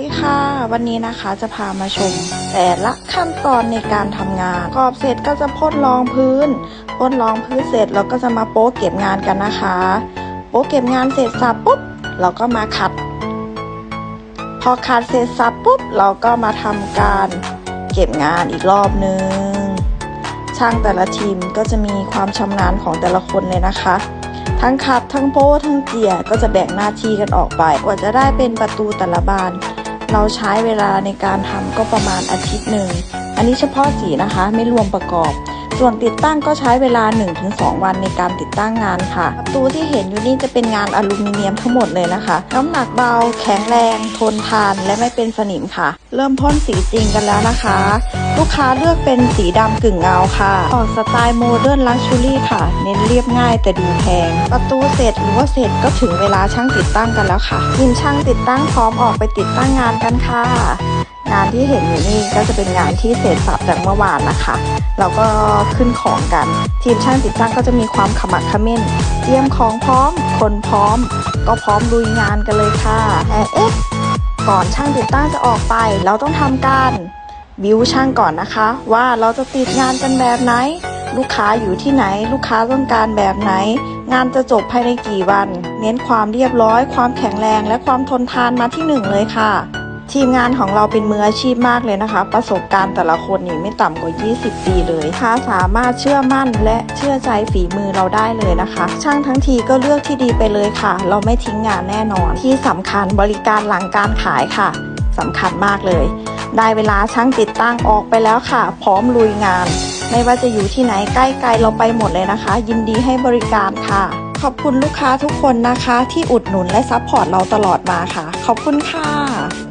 สวัสดีค่ะ วันนี้นะคะจะพามาชม แต่ละขั้นตอนในการทำงานกรอบเสร็จก็จะพ่นรองพื้นพ่นรองพื้นเสร็จเราก็จะมาโป๊ะเก็บงานกันนะคะ โป๊ะเก็บงานเสร็จสับปุ๊บเราก็มาขัด พอขัดเสร็จสับปุ๊บเราก็มาทำการเก็บงานอีกรอบนึงช่างแต่ละทีมก็จะมีความชำนาญของแต่ละคนเลยนะคะทั้งขัดทั้งโป๊ทั้งเจียก็จะแบ่งหน้าที่กันออกไปกว่าจะได้เป็นประตูแต่ละบาน เราใช้เวลาในการทำก็ประมาณอาทิตย์หนึ่ง อันนี้เฉพาะสีนะคะไม่รวมประกอบ ส่วนติดตั้งก็ใช้เวลา 1-2 วันในการติดตั้งงานค่ะ ประตูที่เห็นอยู่นี่จะเป็นงานอลูมิเนียมทั้งหมดเลยนะคะ น้ำหนักเบา แข็งแรง ทนทานและไม่เป็นสนิมค่ะ เริ่มพ่นสีจริงกันแล้วนะคะ ลูกค้าเลือกเป็นสีดำกึ่งเงาค่ะ ออกสไตล์โมเดิร์นลักชูรี่ค่ะ เน้นเรียบง่ายแต่ดูแพง ประตูเสร็จหรือว่าเสร็จก็ถึงเวลาช่างติดตั้งกันแล้วค่ะทีมช่างติดตั้งพร้อมออกไปติดตั้งงานกันค่ะ งานที่เห็นอยู่นี่ก็จะเป็นงานที่เสร็จสับจากเมื่อวานนะคะ เราก็ขึ้นของกัน ทีมช่างติดตั้งก็จะมีความขมักเขม้น เตรียมของพร้อม คนพร้อม ก็พร้อมลุยงานกันเลยค่ะแต่เอ๊ะก่อนช่างติดตั้งจะออกไป เราต้องทำการบิวช่างก่อนนะคะ ว่าเราจะติดงานกันแบบไหน ลูกค้าอยู่ที่ไหน ลูกค้าต้องการแบบไหน งานจะจบภายในกี่วัน เน้นความเรียบร้อย ความแข็งแรงและความทนทานมาที่หนึ่งเลยค่ะ ทีมงานของเราเป็นมืออาชีพมากเลยนะคะ ประสบการณ์แต่ละคนนี่ไม่ต่ำกว่า 20 ปีเลยค้าสามารถเชื่อมั่นและเชื่อใจฝีมือเราได้เลยนะคะ ช่างทั้งทีก็เลือกที่ดีไปเลยค่ะ เราไม่ทิ้งงานแน่นอน ที่สำคัญบริการหลังการขายค่ะสำคัญมากเลย ได้เวลาช่างติดตั้งออกไปแล้วค่ะ พร้อมลุยงาน ไม่ว่าจะอยู่ที่ไหนใกล้ไกลเราไปหมดเลยนะคะ ยินดีให้บริการค่ะ ขอบคุณลูกค้าทุกคนนะคะ ที่อุดหนุนและซัพพอร์ตเราตลอดมาค่ะ ขอบคุณค่ะ